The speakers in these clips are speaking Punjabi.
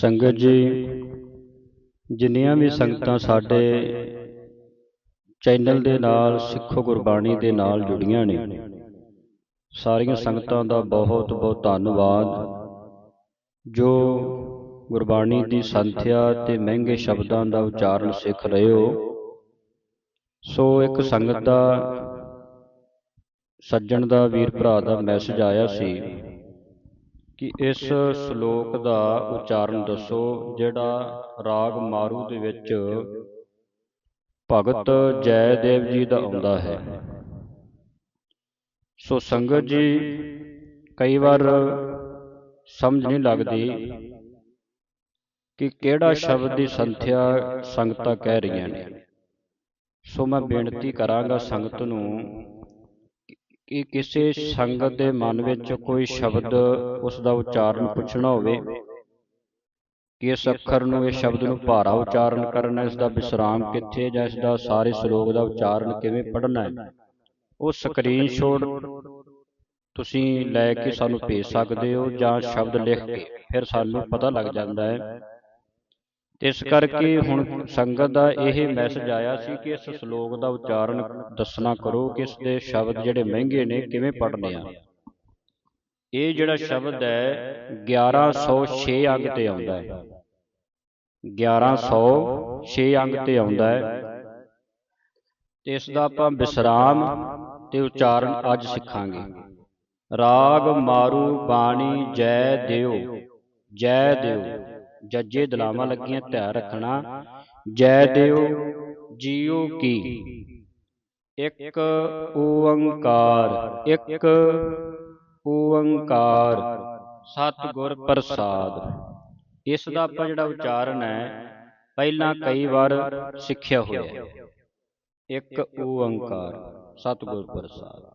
ਸੰਗਤ ਜੀ, ਜਿੰਨੀਆਂ ਵੀ ਸੰਗਤਾਂ ਸਾਡੇ ਚੈਨਲ ਦੇ ਨਾਲ ਸਿੱਖੋ ਗੁਰਬਾਣੀ ਦੇ ਨਾਲ ਜੁੜੀਆਂ ਨੇ, ਸਾਰੀਆਂ ਸੰਗਤਾਂ ਦਾ ਬਹੁਤ ਬਹੁਤ ਧੰਨਵਾਦ। ਜੋ ਗੁਰਬਾਣੀ ਦੀ ਸੰਥਿਆ ਤੇ ਮਹਿੰਗੇ ਸ਼ਬਦਾਂ ਦਾ ਉਚਾਰਨ ਸਿੱਖ ਰਹੇ ਹੋ, ਸੋ ਇੱਕ ਸੰਗਤ ਦਾ ਸੱਜਣ ਦਾ ਵੀਰ ਭਰਾ ਦਾ ਮੈਸੇਜ ਆਇਆ ਸੀ। ਕਿ ਇਸ ਸ਼ਲੋਕ ਦਾ ਉਚਾਰਨ ਦੱਸੋ ਜਿਹੜਾ ਰਾਗ ਮਾਰੂ ਦੇ ਵਿੱਚ ਭਗਤ ਜੈਦੇਵ ਜੀ ਦਾ ਆਉਂਦਾ ਹੈ। ਸੋ ਸੰਗਤ ਜੀ ਕਈ ਵਾਰ ਸਮਝ ਨਹੀਂ ਲੱਗਦੀ ਕਿ ਕਿਹੜਾ ਸ਼ਬਦ ਦੀ ਸੰਥਿਆ ਸੰਗਤਾਂ ਕਹਿ ਰਹੀਆਂ ਨੇ। ਸੋ ਮੈਂ ਬੇਨਤੀ ਕਰਾਂਗਾ ਸੰਗਤ ਨੂੰ ਕਿ ਕਿਸੇ ਸੰਗਤ ਦੇ ਮਨ ਵਿੱਚ ਕੋਈ ਸ਼ਬਦ ਉਸ ਦਾ ਉਚਾਰਨ ਪੁੱਛਣਾ ਹੋਵੇ ਕਿ ਇਸ ਅੱਖਰ ਨੂੰ ਇਸ ਸ਼ਬਦ ਨੂੰ ਭਾਰਾ ਉਚਾਰਨ ਕਰਨਾ ਇਸ ਦਾ ਵਿਸਰਾਮ ਕਿੱਥੇ ਜਾਂ ਇਸ ਦਾ ਸਾਰੇ ਸ਼ਲੋਕ ਦਾ ਉਚਾਰਨ ਕਿਵੇਂ ਪੜ੍ਹਨਾ ਹੈ? ਉਹ ਸਕਰੀਨਸ਼ਾਟ ਤੁਸੀਂ ਲੈ ਕੇ ਸਾਨੂੰ ਭੇਜ ਸਕਦੇ ਹੋ ਜਾਂ ਸ਼ਬਦ ਲਿਖ ਕੇ ਫਿਰ ਸਾਨੂੰ ਪਤਾ ਲੱਗ ਜਾਂਦਾ ਹੈ। ਇਸ ਕਰਕੇ ਹੁਣ ਸੰਗਤ ਦਾ ਇਹ ਮੈਸੇਜ ਆਇਆ ਸੀ ਕਿ ਇਸ ਸ਼ਲੋਕ ਦਾ ਉਚਾਰਨ ਦੱਸਣਾ ਕਰੋ ਕਿ ਇਸ ਦੇ ਸ਼ਬਦ ਜਿਹੜੇ ਮਹਿੰਗੇ ਨੇ ਕਿਵੇਂ ਪੜ੍ਹਨੇ ਆ? ਇਹ ਜਿਹੜਾ ਸ਼ਬਦ ਹੈ 1106 ਅੰਗ ਤੇ ਆਉਂਦਾ ਹੈ। 1106 ਅੰਗ ਤੇ ਆਉਂਦਾ ਹੈ। ਤੇ ਇਸ ਦਾ ਆਪਾਂ ਵਿਸਰਾਮ ਤੇ ਉਚਾਰਨ ਅੱਜ ਸਿੱਖਾਂਗੇ। ਰਾਗ ਮਾਰੂ ਬਾਣੀ ਜੈ ਦਿਓ। ਜੈ ਦਿਓ। ਜੱਜੇ ਦਲਾਵਾਂ ਲੱਗੀਆਂ ਧਿਆਨ ਰੱਖਣਾ। ਜੈ ਦਿਓ ਜੀਉ ਕੀ। ਇੱਕ ਓੰਕਾਰ। ਇੱਕ ਓੰਕਾਰ। ਸਤਿਗੁਰ ਪ੍ਰਸਾਦ। ਇਸ ਦਾ ਆਪਾਂ ਜਿਹੜਾ ਉਚਾਰਨ ਹੈ ਪਹਿਲਾਂ ਕਈ ਵਾਰ ਸਿੱਖਿਆ ਹੋਇਆ ਇੱਕ ਓੰਕਾਰ। ਸਤਿਗੁਰ ਪ੍ਰਸਾਦ।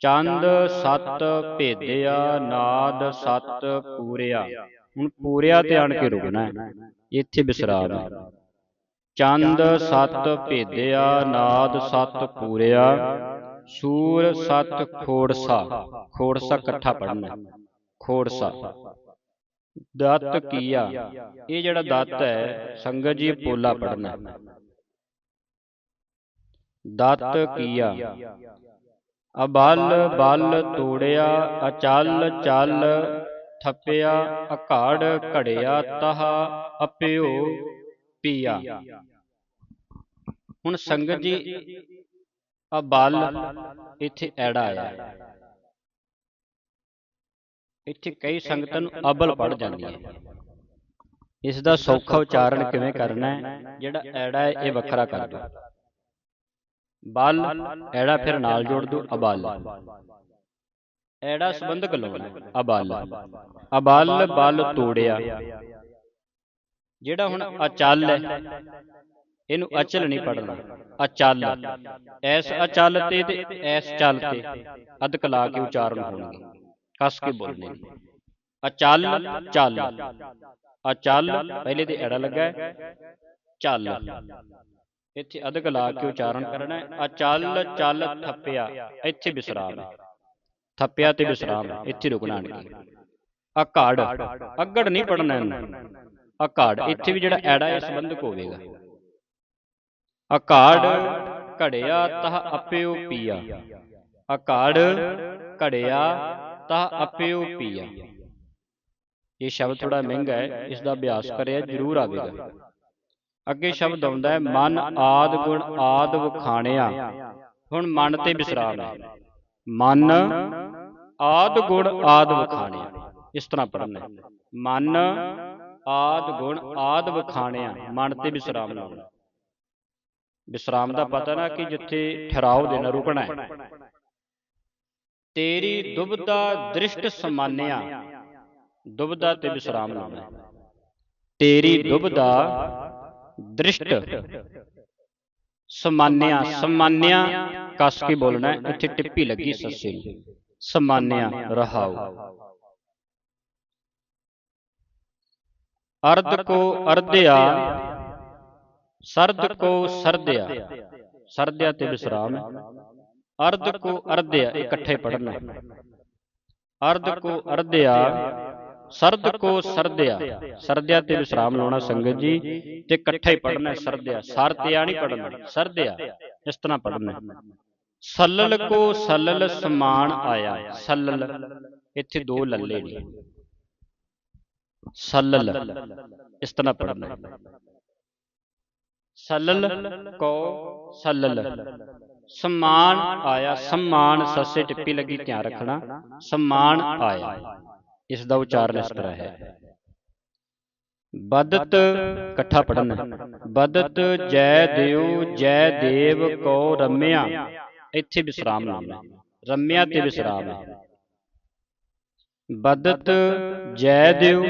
ਚੰਦ ਸਤ ਭੇਦਿਆ ਨਾਦ ਸਤ ਪੂਰਿਆ। ਹੁਣ ਪੂਰਿਆ ਤੇ ਆਣ ਕੇ ਰੁਕਣਾ ਹੈ ਇੱਥੇ ਵਿਸਰਾਮ ਹੈ ਚੰਦ ਸਤ ਭੇਦਿਆ ਨਾਦ ਸਤ ਪੂਰਿਆ ਸੂਰ ਸਤ ਖੋੜਸਾ ਖੋੜਸਾ ਇਕੱਠਾ ਪੜਨਾ ਖੋੜਸਾ। ਦਤ ਕੀਆ ਇਹ ਜਿਹੜਾ ਦਤ ਹੈ ਸੰਗਤ ਜੀ ਪੋਲਾ ਪੜਨਾ ਦਤ ਕੀਆ। ਅਬਲ ਬਲ ਤੋੜਿਆ ਅਚਲ ਚੱਲ। ਥੱਪਿਆ ਅਘਾੜ ਘੜਿਆ ਤਹ ਅਪਿਓ ਪੀਆ। ਹੁਣ ਸੰਗਤ ਜੀ ਅਬਲ ਇੱਥੇ ਐੜਾ ਆਇਆ ਇੱਥੇ ਕਈ ਸੰਗਤਾਂ ਨੂੰ ਅਬਲ ਪੜ ਜਾਂਦੀ ਹੈ ਇਸ ਦਾ ਸੌਖਾ ਉਚਾਰਨ ਕਿਵੇਂ ਕਰਨਾ ਹੈ? ਜਿਹੜਾ ਐੜਾ ਹੈ, ਇਹ ਵੱਖਰਾ ਕਰ ਦਿਓ। ਬਲ, ਐੜਾ ਫਿਰ ਨਾਲ ਜੋੜ ਦਿਓ, ਅਬਲ। ਐੜਾ ਸੰਬੰਧਕ ਲਾਉਣਾ ਅਬਲ। ਅਬਲ। ਬਲ ਤੋੜਿਆ। ਜਿਹੜਾ ਹੁਣ ਅਚਲ ਹੈ ਇਹਨੂੰ ਅਚਲ ਨਹੀਂ ਪੜਨਾ ਅਚਲ। ਐਸ ਅਚਲ ਤੇ ਤੇ ਐਸ ਚਲ ਤੇ ਅਧਕ ਲਾ ਕੇ ਉਚਾਰਨ ਹੋਣਗੇ। ਕਸ ਕੇ ਬੋਲਣੇ ਅਚਲ ਚੱਲ। ਅਚਲ। ਪਹਿਲੇ ਤੇ ਐੜਾ ਲੱਗਾ ਚੱਲ। ਇੱਥੇ ਅਧਕ ਲਾ ਕੇ ਉਚਾਰਨ ਕਰਨਾ ਹੈ। ਅਚਲ ਚੱਲ ਥੱਪਿਆ। ਇੱਥੇ ਵਿਸਰਾਮ ਹੈ। ਥੱਪਿਆ ਤੇ ਵਿਸਰਾਮ ਹੈ ਇੱਥੇ ਰੁਕਣਾ ਨਹੀਂ। ਅਕਾੜ ਅਗੜ ਨਹੀਂ ਪੜਨਾ ਇਹਨੂੰ। ਅਕਾੜ ਇੱਥੇ ਵੀ ਜਿਹੜਾ ਐੜਾ ਇਹ ਸੰਬੰਧਕ ਹੋਵੇਗਾ। ਅਕਾੜ ਘੜਿਆ ਤਹ ਅਪਿਓ ਪੀਆ। ਅਕਾੜ ਘੜਿਆ ਤਹ ਅਪਿਓ ਪੀਆ। ਇਹ ਸ਼ਬਦ ਥੋੜਾ ਮਹਿੰਗਾ ਹੈ, ਇਸ ਦਾ ਅਭਿਆਸ ਕਰਿਆ ਜ਼ਰੂਰ ਆਵੇਗਾ। ਅੱਗੇ ਸ਼ਬਦ ਆਉਂਦਾ ਹੈ, ਮਨ ਆਦ ਗੁਣ ਆਦ ਵਖਾਣਿਆ। ਹੁਣ ਮਨ ਤੇ ਵਿਸਰਾਮ ਹੈ। ਮਨ ਆਦ ਗੁਣ ਆਦ ਵਖਾਣਿਆ। ਇਸ ਤਰ੍ਹਾਂ ਪੜਨਾ ਮਨ ਆਦ ਗੁਣ ਆਦ ਵਖਾਣਿਆ। ਮਨ ਤੇ ਵਿਸਰਾਮ ਲਾਉਣਾ। ਵਿਸਰਾਮ ਦਾ ਪਤਾ ਨਾ ਕਿ ਜਿੱਥੇ ਠਹਿਰਾਓ ਦੇਣਾ ਰੁਕਣਾ ਹੈ। ਤੇਰੀ ਦੁਬਦਾ ਦ੍ਰਿਸ਼ਟ ਸਮਾਨਿਆ। ਦੁਬਦਾ ਤੇ ਵਿਸਰਾਮ ਲਾਉਣਾ ਤੇਰੀ ਦੁਬਦਾ ਦ੍ਰਿਸ਼ਟ ਸਮਾਨਿਆ। ਸਮਾਨਿਆ। ਕਸ ਕੇ ਬੋਲਣਾ ਇੱਥੇ ਟਿੱਪੀ ਲੱਗੀ ਸੱਸੇ ਨੂੰ। ਸਮਾਨਿਆ ਰਹਾਉ ਅਰਧ ਕੋ ਅਰਧਿਆ ਸਰਦ ਕੋ ਸਰਦਿਆ। ਸਰਦਿਆ। ਤੇ ਵਿਸਰਾਮ ਹੈ। ਅਰਧ ਕੋ ਅਰਧਿਆ ਇਕੱਠੇ ਪੜਨਾ ਅਰਧ ਕੋ ਅਰਧਿਆ ਸਰਦ ਕੋ ਸਰਦਿਆ। ਸਰਦਿਆ। ਤੇ ਵਿਸਰਾਮ ਲਾਉਣਾ ਸੰਗਤ ਜੀ ਤੇ ਇਕੱਠਾ ਪੜਨਾ ਸਰਦਿਆ। ਸਰਦਿਆ ਨਹੀਂ ਪੜਨਾ ਸਰਦਿਆ। ਇਸ ਤਰ੍ਹਾਂ ਪੜਨਾ ਸੱਲਲ ਕੋ ਸੱਲਲ ਸਮਾਨ ਆਇਆ। ਸੱਲਲ ਇੱਥੇ ਦੋ ਲੱਲੇ ਨੇ। ਸੱਲਲ ਇਸ ਤਰ੍ਹਾਂ ਪੜਨਾ ਸੱਲਲ ਕੋ ਸੱਲਲ ਸਮਾਨ ਆਇਆ। ਸਮਾਨ ਸੱਸੇ ਟਿੱਪੀ ਲੱਗੀ ਧਿਆਨ ਰੱਖਣਾ। ਸਮਾਨ ਆਇਆ। ਇਸ ਦਾ ਉਚਾਰਨ ਇਸ ਤਰ੍ਹਾਂ ਹੈ। ਬਦਤ ਇਕੱਠਾ ਪੜਨਾ ਬਦਤ ਜੈ ਦੇਵ ਜੈ ਦੇਵ ਕੋ ਰਮਿਆ। ਇੱਥੇ ਵਿਸਰਾਮ ਲਾਉਣਾ ਰਮਿਆ ਤੇ ਵਿਸਰਾਮ ਹੈ ਬਦਤ ਜੈ ਦੇਵ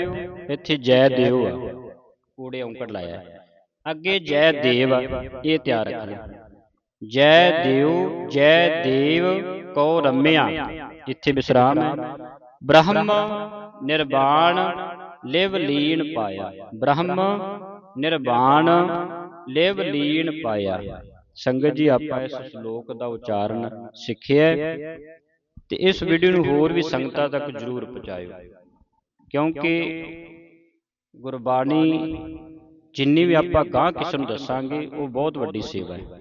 ਇੱਥੇ ਜੈ ਦੇਵ ਆ। ਊੜੇ ਔਂਕੜ ਲਾਇਆ। ਹੈ। ਅੱਗੇ ਜੈ ਦੇਵ ਇਹ ਤਿਆਰ ਰੱਖਣਾ ਜੈ ਦੇਵ ਜੈ ਦੇਵ ਕੋ ਰਮਿਆ। ਇੱਥੇ ਵਿਸਰਾਮ ਹੈ ਬ੍ਰਹਮ ਨਿਰਵਾਣ ਲਿਵ ਲੀਨ ਪਾਇਆ। ਬ੍ਰਹਮ ਨਿਰਵਾਣ ਲਿਵ ਲੀਨ ਪਾਇਆ। ਸੰਗਤ ਜੀ ਆਪਾਂ ਇਸ ਸ਼ਲੋਕ ਦਾ ਉਚਾਰਨ ਸਿੱਖਿਆ ਤੇ ਇਸ ਵੀਡੀਓ ਨੂੰ ਹੋਰ ਵੀ ਸੰਗਤਾਂ ਤੱਕ ਜਰੂਰ ਪਹੁੰਚਾਇਓ। ਕਿਉਂਕਿ ਗੁਰਬਾਣੀ ਜਿੰਨੀ ਵੀ ਆਪਾਂ ਗਾਂ ਕਿਸੇ ਨੂੰ ਦੱਸਾਂਗੇ ਉਹ ਬਹੁਤ ਵੱਡੀ ਸੇਵਾ ਹੈ।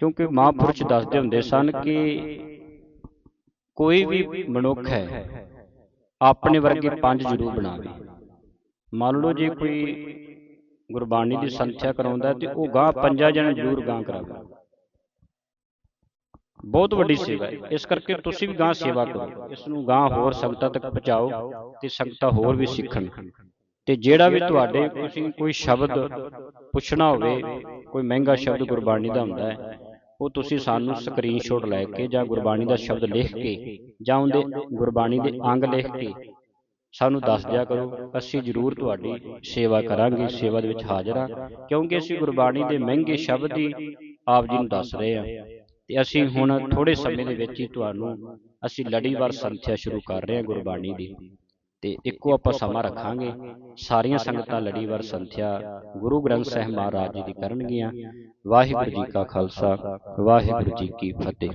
ਕਿਉਂਕਿ ਮਹਾਂਪੁਰਸ਼ ਦੱਸਦੇ ਹੁੰਦੇ ਸਨ ਕਿ ਕੋਈ ਵੀ ਮਨੁੱਖ ਹੈ ਆਪਣੇ ਵਰਗੇ ਪੰਜ ਜ਼ਰੂਰ ਬਣਾਵੇ। ਮੰਨ ਲਓ ਜੇ ਕੋਈ ਗੁਰਬਾਣੀ ਦੀ ਸੰਥਿਆ ਕਰਾਉਂਦਾ ਤੇ ਉਹ ਗਾਂ ਪੰਜਾਂ ਜਣ ਜ਼ਰੂਰ ਗਾਂ ਕਰਾਵੇ ਬਹੁਤ ਵੱਡੀ ਸੇਵਾ ਹੈ। ਇਸ ਕਰਕੇ ਤੁਸੀਂ ਵੀ ਗਾਂ ਸੇਵਾ ਕਰੋ। ਇਸ ਨੂੰ ਗਾਂ ਹੋਰ ਸੰਗਤਾਂ ਤੱਕ ਪਹੁੰਚਾਓ ਤੇ ਸੰਗਤਾਂ ਹੋਰ ਵੀ ਸਿੱਖਣ। ਤੇ ਜਿਹੜਾ ਵੀ ਤੁਹਾਡੇ ਤੁਸੀਂ ਕੋਈ ਸ਼ਬਦ ਪੁੱਛਣਾ ਹੋਵੇ ਕੋਈ ਮਹਿੰਗਾ ਸ਼ਬਦ ਗੁਰਬਾਣੀ ਦਾ ਹੁੰਦਾ ਹੈ ਉਹ ਤੁਸੀਂ ਸਾਨੂੰ ਸਕਰੀਨਸ਼ਾਟ ਲੈ ਕੇ ਜਾਂ ਗੁਰਬਾਣੀ ਦਾ ਸ਼ਬਦ ਲਿਖ ਕੇ ਜਾਂ ਉਹਦੇ ਗੁਰਬਾਣੀ ਦੇ ਅੰਗ ਲਿਖ ਕੇ ਸਾਨੂੰ ਦੱਸ ਦਿਆ ਕਰੋ ਅਸੀਂ ਜ਼ਰੂਰ ਤੁਹਾਡੀ ਸੇਵਾ ਕਰਾਂਗੇ ਸੇਵਾ ਦੇ ਵਿੱਚ ਹਾਜ਼ਰ ਹਾਂ। ਕਿਉਂਕਿ ਅਸੀਂ ਗੁਰਬਾਣੀ ਦੇ ਮਹਿੰਗੇ ਸ਼ਬਦ ਹੀ ਆਪ ਜੀ ਨੂੰ ਦੱਸ ਰਹੇ ਹਾਂ। ਤੇ ਅਸੀਂ ਹੁਣ ਥੋੜੇ ਸਮੇਂ ਦੇ ਵਿੱਚ ਹੀ ਤੁਹਾਨੂੰ ਅਸੀਂ ਲੜੀਵਾਰ ਸੰਥਿਆ ਸ਼ੁਰੂ ਕਰ ਰਹੇ ਹਾਂ ਗੁਰਬਾਣੀ ਦੀ। ਤੇ ਇੱਕੋ ਆਪਾਂ ਸਮਾਂ ਰੱਖਾਂਗੇ। ਸਾਰੀਆਂ ਸੰਗਤਾਂ ਲੜੀਵਾਰ ਸੰਥਿਆ ਗੁਰੂ ਗ੍ਰੰਥ ਸਾਹਿਬ ਮਹਾਰਾਜ ਜੀ ਦੀ ਕਰਨਗੀਆਂ। ਵਾਹਿਗੁਰੂ ਜੀ ਕਾ ਖਾਲਸਾ ਵਾਹਿਗੁਰੂ ਜੀ ਕੀ ਫਤਿਹ।